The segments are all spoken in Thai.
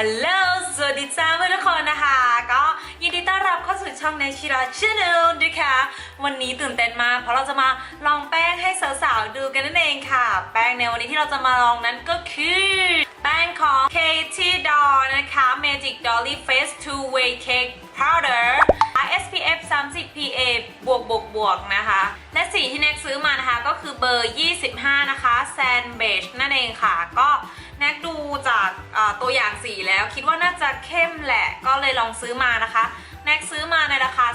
ฮัลโหล สวัสดีจ้าเพื่อนทุกคนนะคะ ก็ยินดีต้อนรับเข้าสู่ช่องในชิราชแนลนะคะ วันนี้ตื่นเต้นมากเพราะเราจะมาลองแป้งให้สาวๆดูกันนั่นเองค่ะ แป้งในวันนี้ที่เราจะมาลองนั้นก็คือแป้งของ Katie Doll นะคะ Magic Dolly Face Two Way Cake Powder SPF 30 PA บวกบวกบวกนะคะ และสีที่แน็กซื้อมานะคะก็คือเบอร์ 25 นะคะ Sand Beige นั่นเองค่ะ ก็ แน็กดูจากอ่าตัวอย่างสีแล้วคิดว่าน่าจะเข้มแหละ ก็เลยลองซื้อมานะคะแน็กซื้อมาในราคา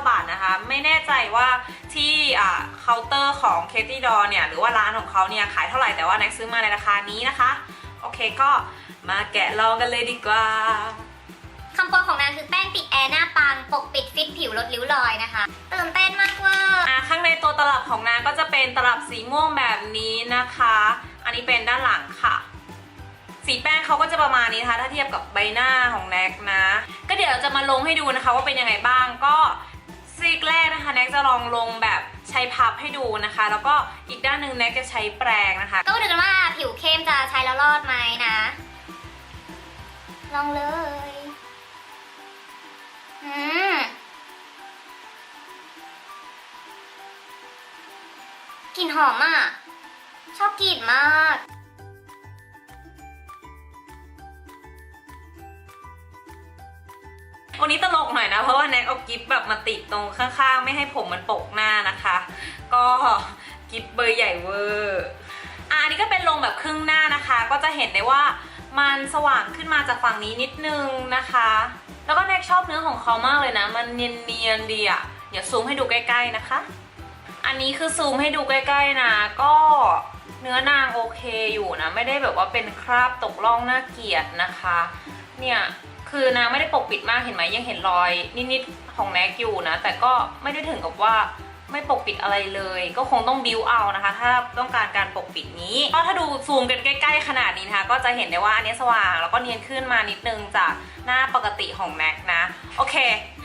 219 บาทนะคะ ไม่แน่ใจว่าที่อ่าเคาน์เตอร์ของ Katie Doll เนี่ย หรือว่าร้านของเขาเนี่ย ขายเท่าไหร่แต่ว่าแน็กซื้อมาในราคานี้นะคะ โอเคก็มาแกะลองกันเลยดีกว่าคำโปรยของนางคือแป้งปิดแอร์หน้าปัง ปกปิดฟิตผิวลดริ้วรอยนะคะตื่นเต้นมากเว่าอะข้างในตัวตลับของนางก็จะเป็นตลับสีม่วงแบบนี้นะคะอั นนี้เป็นด้านหลังค่ะ สีแป้งเขาก็จะประมาณนี้นะคะ ถ้าเทียบกับใบหน้าของแน็กนะ ก็เดี๋ยวเราจะมาลงให้ดูนะคะ ว่าเป็นยังไงบ้างก็ซีกแรกนะคะแน็กจะลองลงแบบใช้พับให้ดูนะคะ แล้วก็อีกด้านหนึ่งแน็กจะใช้แปรงนะคะ ก็มาดูกันว่าผิวเข้มจะใช้แล้วรอดไหมนะ ลองเลยอืมกลิ่นหอมอะ ชอบกลิ่นมาก วันนี้ตลกหน่อยนะ เพราะว่าแน็กเอากิฟแบบมาติดตรงข้างๆ ไม่ให้ผมมันปกหน้านะคะ ก็กิฟเบอร์ใหญ่เวอร์อะอันนี้ก็เป็นลงแบบครึ่งหน้านะคะ ก็จะเห็นได้ว่ามันสว่างขึ้นมาจากฝั่งนี้นิดนึงนะคะ แล้วก็แน็กชอบเนื้อของเขามากเลยนะ มันเนียนๆดีอะเดี๋ยวซูมให้ดูใกล้ ๆนะคะ อันนี้คือซูมให้ดูใกล้ ๆนะ ก็ เนื้อนางโอเคอยู่นะ ไม่ได้แบบว่าเป็นคราบตกล่องน่าเกลียดนะคะ เนี่ยคือนางไม่ได้ปกปิดมากเห็นไหมยังเห็นรอยนิดๆของแน็กอยู่นะ แต่ก็ไม่ได้ถึงกับว่าไม่ปกปิดอะไรเลย ก็คงต้องบิวเอานะคะ ถ้าต้องการการปกปิดนี้ก็ถ้าดูซูมกันใกล้ ๆ ขนาดนี้นะคะก็จะเห็นได้ว่าอันนี้สว่าง แล้วก็เนียนขึ้นมานิดนึงจากหน้าปกติของแน็กนะโอเค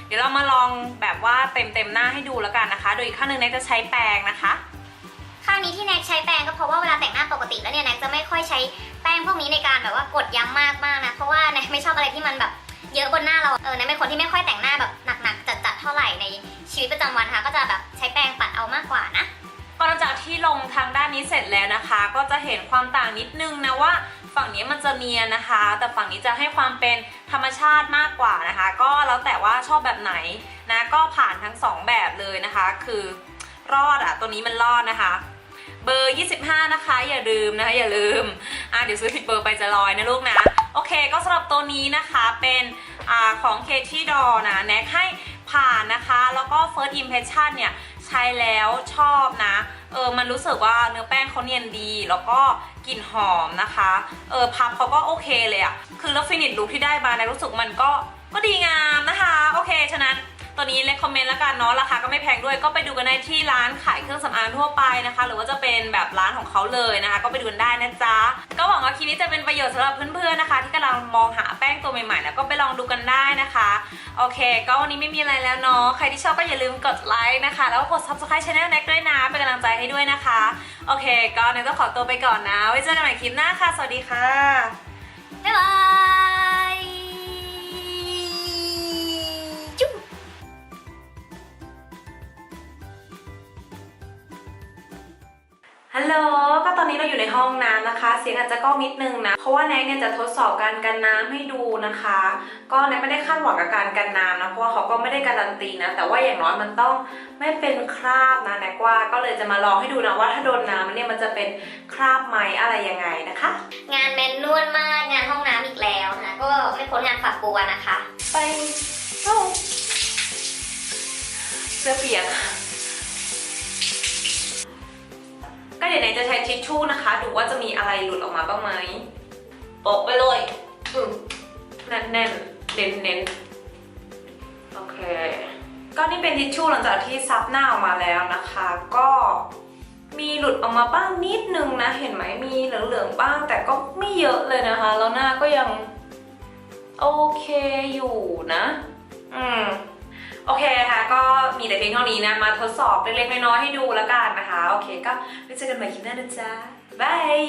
เดี๋ยวเรามาลองแบบว่าเต็มๆหน้าให้ดูแล้วกันนะคะ โดยอีกข้างหนึงแน็กจะใช้แปรงนะคะ ข้างนี้ที่แน็กใช้แป้งก็เพราะว่าเวลาแต่งหน้าปกติแล้วเนี่ยแน็กจะไม่ค่อยใช้แป้งพวกนี้ในการแบบว่ากดย้ำมากมากนะเพราะว่าแน็กไม่ชอบอะไรที่มันแบบเยอะบนหน้าเรา เออแน็กเป็นคนที่ไม่ค่อยแต่งหน้าแบบหนักๆจัดๆเท่าไหร่ในชีวิตประจำวันค่ะก็จะแบบใช้แป้งปัดเอามากกว่านะพอหลังจากที่ลงทางด้านนี้เสร็จแล้วนะคะ ก็จะเห็นความต่างนิดนึงนะว่าฝั่งนี้มันจะเนียนนะคะ แต่ฝั่งนี้จะให้ความเป็นธรรมชาติมากกว่านะคะ ก็แล้วแต่ว่าชอบแบบไหนนะก็ผ่านทั้งสองแบบเลยนะคะ คือรอดอะตัวนี้มันรอดนะคะ เบอร์ 25 นะคะ อย่าลืมนะคะ อย่าลืม อะเดี๋ยวซื้อผิดเบอร์ไปจะลอยนะลูกนะ โอเค ก็สำหรับตัวนี้นะคะเป็นอ่าของ k t d o นะแน็กให้ผ่านนะคะ แล้วก็ first impression เนี่ยใช้แล้วชอบนะ เออ มันรู้สึกว่าเนื้อแป้งเขาเนียนดี แล้วก็กลิ่นหอมนะคะ เออ พับเขาก็โอเคเลยอะคือแล้วฟินิชลุคที่ได้มาในะรู้สึกมันก็ ก็ดีงามนะคะ โอเค ฉะนั้น ตัวนี้เล c คอมเมนต์แล้วกันเนาะราคาก็ไม่แพงด้วยก็ไปดูกันได้ที่ร้านขายเครื่องสำอางทั่วไปนะคะ หรือว่าจะเป็นแบบร้านของเขาเลยนะคะ ก็ไปดูกันได้นะจ๊ะก็หวังว่าคลิปนี้จะเป็นประโยชน์สำหรับเพื่อนๆนะคะ ที่กำลังมองหาแป้งตัวใหม่ๆแล้วก็ไปลองดูกันได้นะคะโอเค ก็วันนี้ไม่มีอะไรแล้วเนาะใครที่ชอบก็อย่าลืมกดไลค์นะคะ แล้วก็กด subscribe channel แน็กด้วยนะเป็นกำลังใจให้ด้วยนะคะ โอเค ก็เน็กต้องขอตัวไปก่อนนะไว้เจอกันใหม่คลิปหน้าค่ะ สวัสดีค่ะบ๊ายบาย ฮัลโหล ก็ตอนนี้เราอยู่ในห้องน้ำนะคะ เสียงอาจจะกล้องนิดนึงนะ เพราะว่าแน็กเนี่ยจะทดสอบการกันน้ำให้ดูนะคะ ก็แน็กไม่ได้คาดหวังกับการกันน้ำนะ เพราะว่าเขาก็ไม่ได้การันตีนะ แต่ว่าอย่างน้อยมันต้องไม่เป็นคราบนะแน็กว่า ก็เลยจะมาลองให้ดูนะว่าถ้าโดนน้ำเนี่ยมันจะเป็นคราบไหมอะไรยังไงนะคะ งานแมนนวลมากงานห้องน้ำอีกแล้วนะ ก็ไม่พ้นงานฝักบัวนะคะ ไปเอ้าเสื้อเปียก เดี๋ยวไหนจะใช้ทิชชู่นะคะ ดูว่าจะมีอะไรหลุดออกมาบ้างไหมโปะไปเลยอืมแน่นแน่นๆเน้นเน้นๆโอเค ก็นี่เป็นทิชชู่หลังจากที่ซับหน้าออกมาแล้วนะคะ ก็มีหลุดออกมาบ้างนิดนึงนะ เห็นไหมมีเหลืองๆบ้าง แต่ก็ไม่เยอะเลยนะคะ แล้วหน้าก็ยังโอเคอยู่นะ อืม โอเคค่ะก็มีแต่เพียงเท่านี้นะ มาทดสอบเล็กๆน้อยๆให้ดูแล้วกันนะคะ โอเคก็ไปเจอกันใหม่คลิปหน้านะจ๊ะบาย